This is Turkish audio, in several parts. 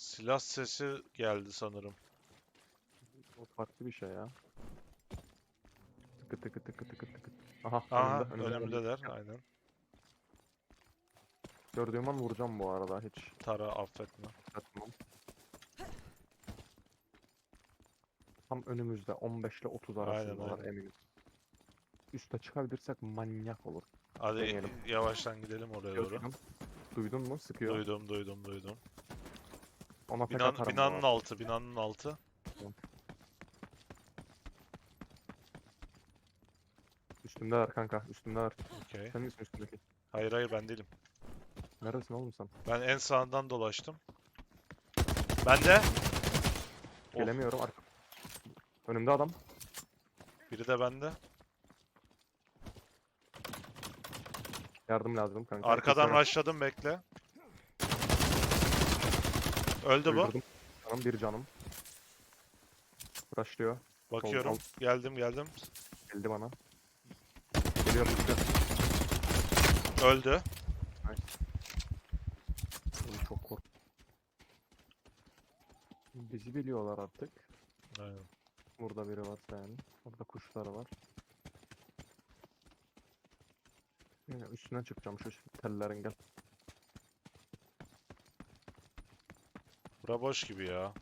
Silah sesi geldi sanırım. O farklı bir şey ya. Tıkı tıkı tıkı tıkı tıkı. Aha, Aha önümde, önümde, önümde. önümdeler aynen. Gördüğüm an vuracağım bu arada hiç Tara affetme. kaçmam. Tam önümüzde 15 ile 30 Aynen, arasındalar eminim. Üste çıkabilirsek manyak olur. Hadi Deneyelim. yavaştan gidelim oraya doğru. Gördün. Duydun mu? Sıkıyor. Duydum duydum duydum. Ona tek Binan, atarım bu binanın arada. altı binanın altı. Üstümdeler kanka, üstümdeler. Okey. Senin ismin üstündeki. Hayır hayır ben değilim. Neredesin oğlum sen? Ben en sağından dolaştım. Ben de. Of. Gelemiyorum arka. Önümde adam. Biri de bende. Yardım lazım kanka. Arkadan rushladım bekle. Öldü bu. Canım bir canım. Rushlıyor. Bakıyorum. alt. Geldim geldim. Geldi bana. Geliyor gidiyor. Öldü. Oğlum çok kork. Bizi biliyorlar artık. Aynen. Burada biri varsa yani. Orada kuşları var. Yine üstüne çıkacağım şu tellerin gel. Bura boş gibi ya.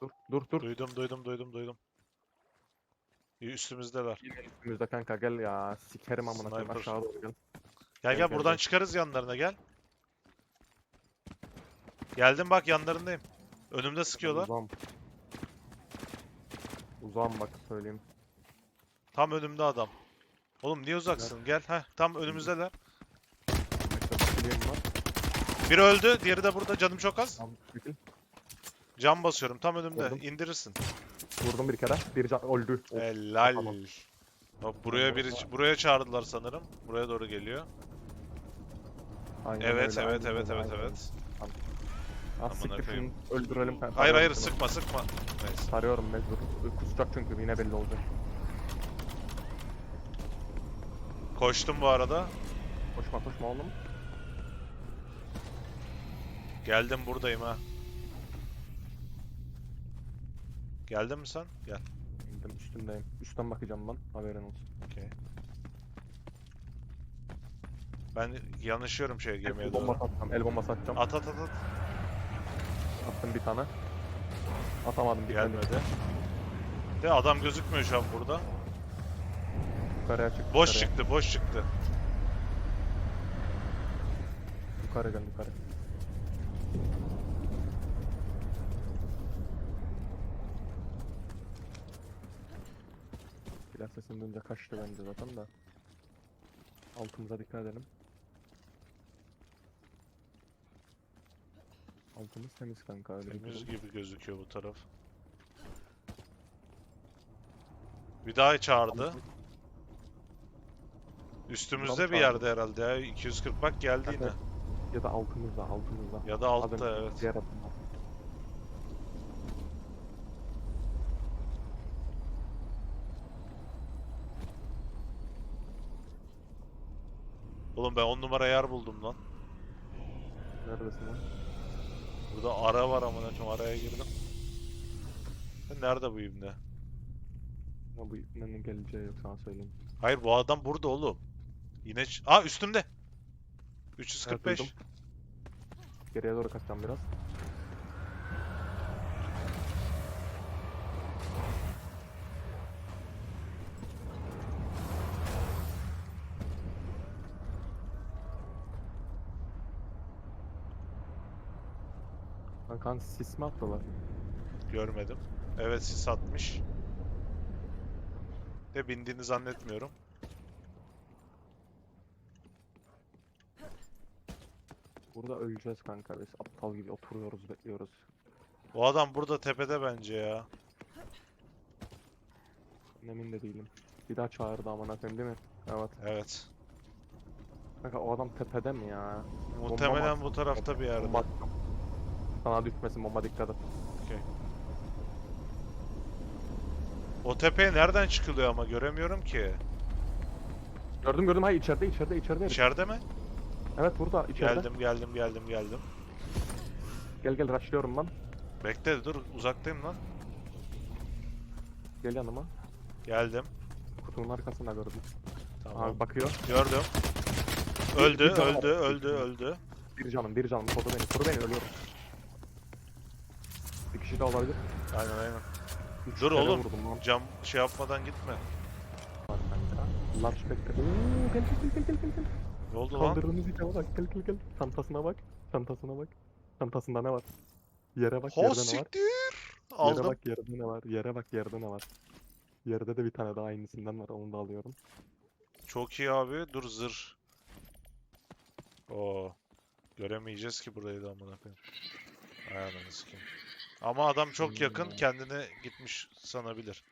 Dur dur dur. Duydum duydum duydum duydum. İyi, Üstümüzdeler. Yine üstümüzde kanka gel ya. Sikerim amına koyayım Sniper. aşağı doğru gel. Gel Gel, gel gel, buradan gel. çıkarız yanlarına gel. Geldim bak yanlarındayım. Önümde sıkıyorlar. Uzağım. Uzağım bak söyleyeyim. Tam önümde adam. Oğlum niye uzaksın? Gel. Heh, tam önümüzdeler. Bekle bakayım var. Biri öldü, diğeri de burada. Canım çok az. Tamam. Cam basıyorum tam önümde. Vurdum. İndirirsin. Vurdum bir kere. Bir can öldü. Of, Helal. tamam. Bak buraya biri buraya çağırdılar sanırım. Buraya doğru geliyor. aynen Evet, öyle, evet, aynen evet, öyle, evet, aynen. evet. Ah siktir şunu koyayım. öldürelim. Hayır hayır şunu. sıkma sıkma. Neyse. Sarıyorum mecbur. Kusacak çünkü yine belli olacak. Koştum bu arada. Koşma koşma oğlum. Geldim buradayım ha. Geldin mi sen? Gel. Bildim üstündeyim. Üstten bakacağım ben. Haberin olsun. Okey. Ben yanaşıyorum şey gemiye El doğru. bombası atacağım. El bombası atacağım. At at at at. Attım bir tane. Atamadım bir tane. Gelmedi. De adam gözükmüyor şu an burada. Yukarıya çık. Boş yukarıya. çıktı, boş çıktı. Yukarı gel yukarı. Silah sesini duyunca kaçtı bence zaten de. Altımıza dikkat edelim. Altımız temiz kanka öyle Temiz gibi gözüküyor bu taraf. Bir daha çağırdı. Üstümüzde bir yerde herhalde ya. 240 bak geldi yine. Ya da altımızda altımızda. Ya da altta evet. Diğer Oğlum ben 10 numara yer buldum lan. Neredesin lan? Burada ara var amına koyayım araya girdim. Nerede bu ibne? Ya bu ipnenin geleceği yok sana söyleyeyim. Hayır bu adam burada oğlum. Yine Aa üstümde. 345. duydum. Geriye doğru kaçacağım biraz. Kankan sis mi attılar? Görmedim. Evet sis atmış. De bindiğini zannetmiyorum. Burada öleceğiz kanka biz aptal gibi oturuyoruz bekliyoruz. O adam burada tepede bence ya. Emin de değilim. Bir daha çağırdı aman koyayım değil mi? Evet. Evet. Kanka o adam tepede mi ya? Muhtemelen bu tarafta bir yerde. Bomba. Sana düşmesin bomba dikkat et. O tepeye nereden çıkılıyor ama göremiyorum ki. Gördüm gördüm hayır içeride içeride içeride. herif. İçeride mi? Evet burada içeride. Geldim geldim geldim geldim. Gel gel rushlıyorum ben. Bekle dur uzaktayım lan. Gel yanıma. Geldim. Kutunun arkasında gördüm. Tamam. Abi bakıyor. Gördüm. Öldü, Bir tane öldü, var. öldü, öldü. Bir canım bir canım. Koru beni. Koru beni ölüyorum. Kişi de olabilir. Aynen aynen. Üç Dur kere oğlum. Vurdum lan. Cam şey yapmadan gitme. Var kanka. Large Spectre. Oo, gel gel gel gel gel gel. Ne oldu lan? Kaldırdığımız ite bak. Gel gel gel. Çantasına bak. Çantasına bak. Çantasında ne var? Yere bak yerde ne var? siktir. Yere Aldım. bak yerde ne var? Yere bak yerde ne var? Yerde de bir tane daha aynısından var. Onu da alıyorum. Çok iyi abi. Dur zırh. Oo. Göremeyeceğiz ki burayı da amına koyayım. Ayağını sikeyim. Ama adam çok yakın Hmm. kendine gitmiş sanabilir.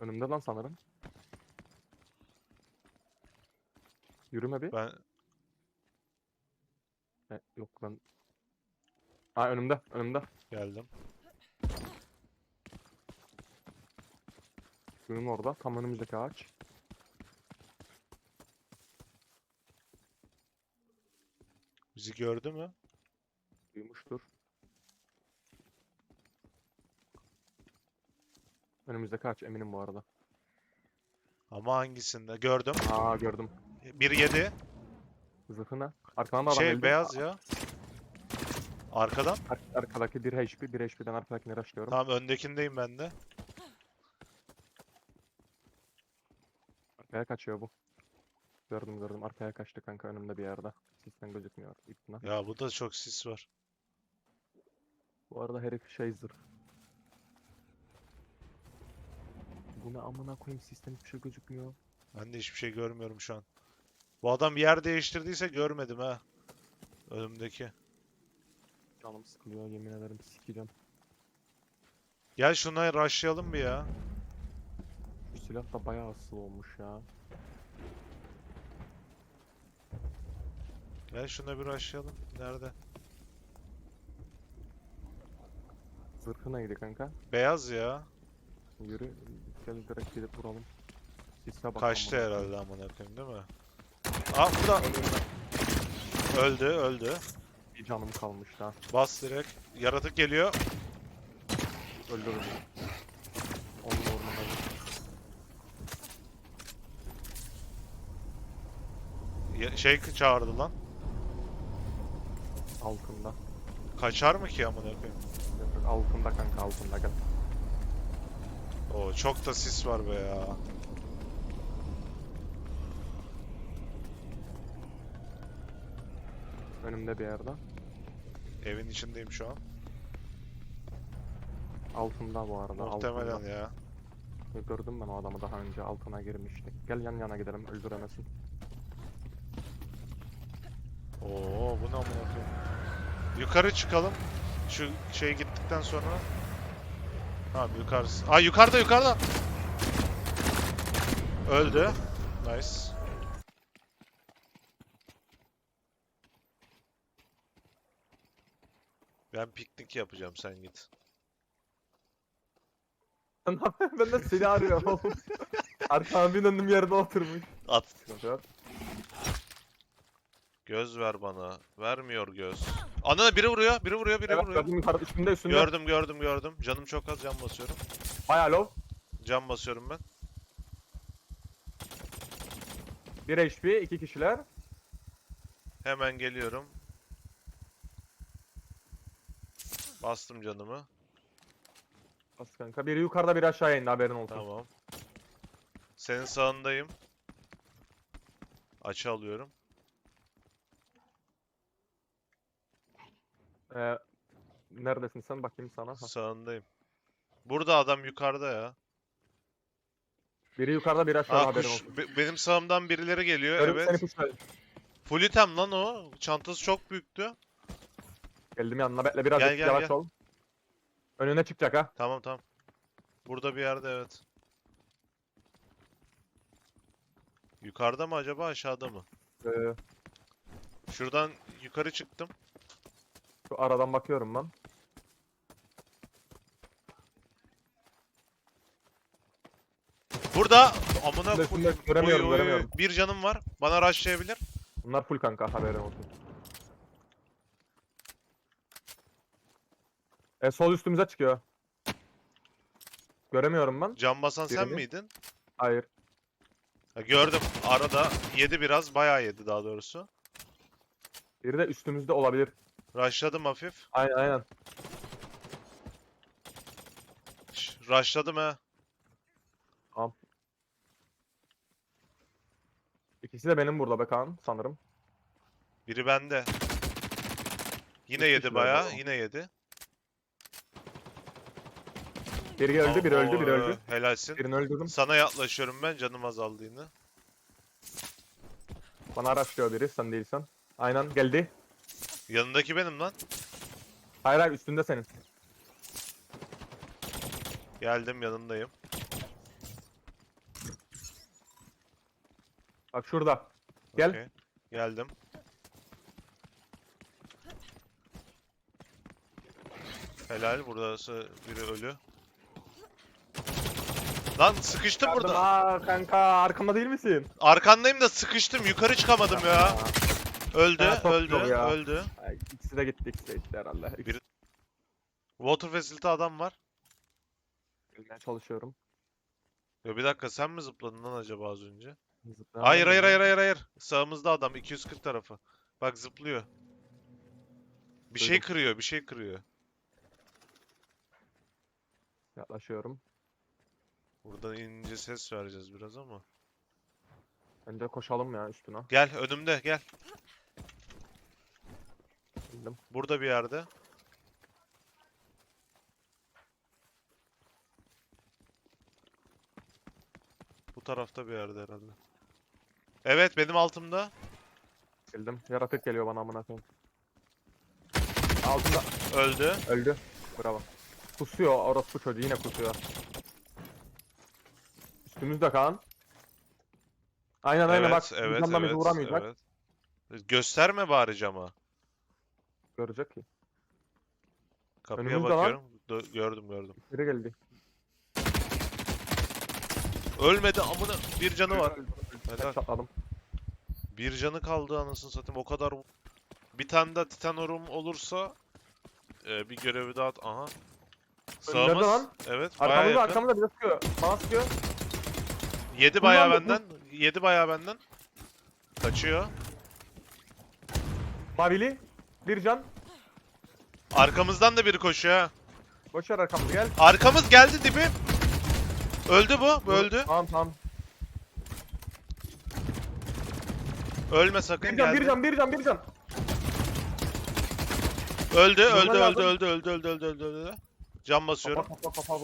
Önümde lan sanırım. Yürüme bir. Ben E, yok lan. Ha önümde. Önümde. geldim. Günün orada. Tam önümüzdeki ağaç. Bizi gördü mü? Duymuştur. Önümüzdeki ağaç eminim bu arada. Ama hangisinde? Gördüm. Aa gördüm. 1-7. Zırhı ne? Arkadan da adam Şey geldi. beyaz ya. Arkadan. Ar- arkadaki 1 HP, 1 HP'den arkadakini rushlıyorum. Tamam öndekindeyim ben de. Arkaya kaçıyor bu. Gördüm gördüm. Arkaya kaçtı kanka önümde bir yerde. Sisten gözükmüyor. İpne. Ya bu da çok sis var. Bu arada herif şey zırh. Bu ne amına koyayım sistem hiçbir şey gözükmüyor. Ben de hiçbir şey görmüyorum şu an. Bu adam yer değiştirdiyse görmedim ha. Önümdeki. Canım sıkılıyor yemin ederim sikeceğim. Gel şuna rushlayalım bir ya. Şu silah da bayağı asıl olmuş ya. Gel şuna bir rushlayalım. Nerede? Zırhı neydi kanka? Beyaz ya. Yürü gel direkt gidip vuralım. Bak Kaçtı herhalde amına koyayım değil mi? Aa bu da öldü öldü. Bir canım kalmış daha. Bas direkt. Yaratık geliyor. Öldürürüm. Onun ormanı. Ya- Şey çağırdı lan. Altında. Kaçar mı ki amına koyayım? Altında kanka altında gel. Oo çok da sis var be ya. Önümde bir yerde. Evin içindeyim şu an. Altında bu arada. Muhtemelen altında. ya. Gördüm ben o adamı daha önce altına girmişti. Gel yan yana gidelim öldüremesin. Oo bu ne amına koyayım? Yukarı çıkalım. Şu şey gittikten sonra. Tamam yukarısı. Aa yukarıda yukarıda. Öldü. Nice. Ben piknik yapacağım sen git. ben de seni arıyorum oğlum. Arkama bir döndüm yerde oturmuş. At. Göz ver bana. Vermiyor göz. Ana biri vuruyor, biri vuruyor, biri Evet vuruyor. gördüm yukarıda üstünde üstünde. Gördüm, gördüm, gördüm. Canım çok az, can basıyorum. Bayağı low. Can basıyorum ben. 1 HP, 2 kişiler. Hemen geliyorum. Bastım canımı. Bas kanka. Biri yukarıda biri aşağıya indi haberin olsun. Tamam. Senin sağındayım. Açı alıyorum. Ee, neredesin sen bakayım sana. Ha. Sağındayım. Burada adam yukarıda ya. Biri yukarıda biri aşağıda Aa haberin kuş. olsun. Be- benim sağımdan birileri geliyor. Seni evet. Full item lan o. Çantası çok büyüktü. Geldim yanına bekle birazcık Gel, gel, yavaş gel. ol. Önüne çıkacak ha. Tamam tamam. Burada bir yerde evet. Yukarıda mı acaba aşağıda mı? Ee, Şuradan yukarı çıktım. Şu aradan bakıyorum ben. Burada amına koyayım. üstünde. Göremiyorum, Oy, oy, oy. göremiyorum. Bir canım var. Bana rushlayabilir. Bunlar full kanka haberin olsun. E sol üstümüze çıkıyor. Göremiyorum ben. Can basan sen Birini. miydin? Hayır. Ha, gördüm. Arada yedi biraz. Bayağı yedi daha doğrusu. Biri de üstümüzde olabilir. Rushladım hafif. Aynen aynen. Şş, Rushladım he. İkisi de benim burada be Kaan sanırım. Biri bende. Yine Üç yedi kişiler galiba. Yine yedi. Biri öldü, biri öldü, biri Oo, öldü. Helalsin. Birini öldürdüm. Sana yaklaşıyorum ben. Canım azaldı yine. Bana araçlıyor biri, sen değilsen. Aynen geldi. Yanındaki benim lan. Hayır hayır üstünde senin. Geldim yanındayım. Bak şurada. Gel. Okey. Geldim. Helal. Burası biri ölü. Lan sıkıştım Yardım, burada. Aa kanka arkamda değil misin? Arkandayım da sıkıştım. Yukarı çıkamadım ya. Öldü, Ha, öldü, ya. öldü. ay, ikisi de gitti, ikisi de gitti herhalde. Biri- Water Facility adam var. bilmeye çalışıyorum. Ya bir dakika sen mi zıpladın lan acaba az önce? Zıplayan Hayır hayır hayır hayır hayır. Sağımızda adam 240 tarafı. Bak zıplıyor. Bir şey Duydum. kırıyor, bir şey kırıyor. Yaklaşıyorum. Buradan inince ses vereceğiz biraz ama. Bence koşalım ya üstüne. Gel önümde gel. Bildim. Burada bir yerde. Bu tarafta bir yerde herhalde. Evet benim altımda. Bildim. Yaratık geliyor bana amına koyayım. Altında Öldü. öldü. Bravo. Kusuyor orospu çocuğu yine kusuyor. Üstümüzde Kaan. Aynen aynen bak. evet, Bizden bizi vuramayacak. evet. Gösterme bari cama. Görecek ki. Kapıya Önümüzde bakıyorum. Dö- gördüm gördüm. Biri geldi. Ölmedi amına bir canı var. Helal. Çatladım. Bir canı kaldı anasını satayım o kadar. Bir tane de titanorum olursa e, bir görevi daha at. Aha. Önlerde Sağımız. lan. Evet bayağı Arkamızda yakın. arkamızda bize sıkıyor. Bana sıkıyor. Yedi bayağı benden. Yedi bayağı benden. Kaçıyor. Mavili. Bir can. Arkamızdan da biri koşuyor ha. Boş ver arkamızı gel. Arkamız geldi dibi. Öldü bu. Bu öldü. Tamam tamam. Ölme sakın Bir can, geldi. bir can, bir can, bir can. Öldü, öldü, öldü, öldü, öldü, öldü, öldü, öldü, öldü. Cam basıyorum. Kafa kafa kafa.